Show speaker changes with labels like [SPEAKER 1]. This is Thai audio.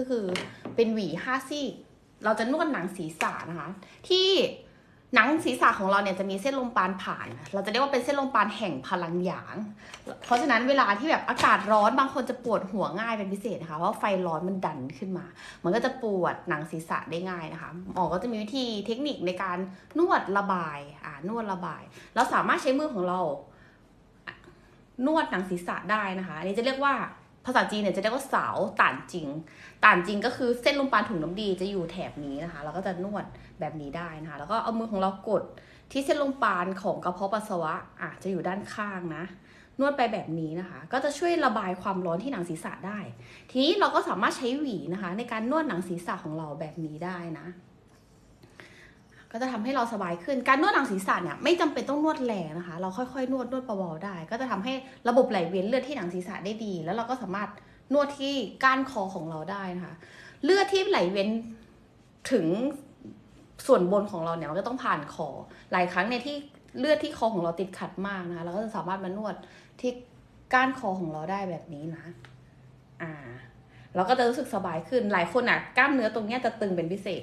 [SPEAKER 1] ก็คือเป็นหวีห้าซี่ เราจะนวดหนังศีรษะนะคะ ที่หนังศีรษะของเราเนี่ยจะมีเส้นลมปานผ่าน เราจะเรียกว่าเป็นเส้นลมปานแห่งพลังหยาง เพราะฉะนั้นเวลาที่แบบอากาศร้อนบางคนจะปวดหัวง่ายเป็นพิเศษนะคะเพราะไฟร้อนมันดันขึ้นมา มันก็จะปวดหนังศีรษะได้ง่ายนะคะหมอก็จะมีวิธีเทคนิคในการนวดระบายอ่านวดระบาย เราสามารถใช้มือของเรา นวดหนังศีรษะได้นะคะอันนี้จะเรียกว่า ภาษาจีนเนี่ยจะเรียกว่าเสาต่านจริง ต่านจริงก็คือเส้นลมปานถุงน้ำดีจะอยู่แถบนี้นะคะ เราก็จะนวดแบบนี้ได้นะคะ แล้วก็เอามือของเรากดที่เส้นลมปานของกระเพาะปัสสาวะอะจะอยู่ด้านข้างนะ นวดไปแบบนี้นะคะ ก็จะช่วยระบายความร้อนที่หนังศีรษะได้ ทีนี้เราก็สามารถใช้หวีนะคะ ในการนวดหนังศีรษะของเราแบบนี้ได้นะ ก็จะทำให้เราสบายขึ้น การนวดหนังศีรษะเนี่ยไม่จำเป็นต้องนวดแรงนะคะ เราค่อยๆ นวดนวดเบาๆได้ ก็จะทำให้ระบบไหลเวียนเลือดที่หนังศีรษะได้ดี แล้วเราก็สามารถนวดที่ก้านคอของเราได้นะคะ เลือดที่ไหลเวียนถึงส่วนบนของเราเนี่ยมันก็ต้องผ่านคอ หลายครั้งเนี่ยที่เลือดที่คอของเราติดขัดมากนะคะ เราก็จะสามารถมานวดที่ก้านคอของเราได้แบบนี้นะ อ่า เราก็จะรู้สึกสบายขึ้น หลายคนอะกล้ามเนื้อตรงเนี้ยจะตึงเป็นพิเศษ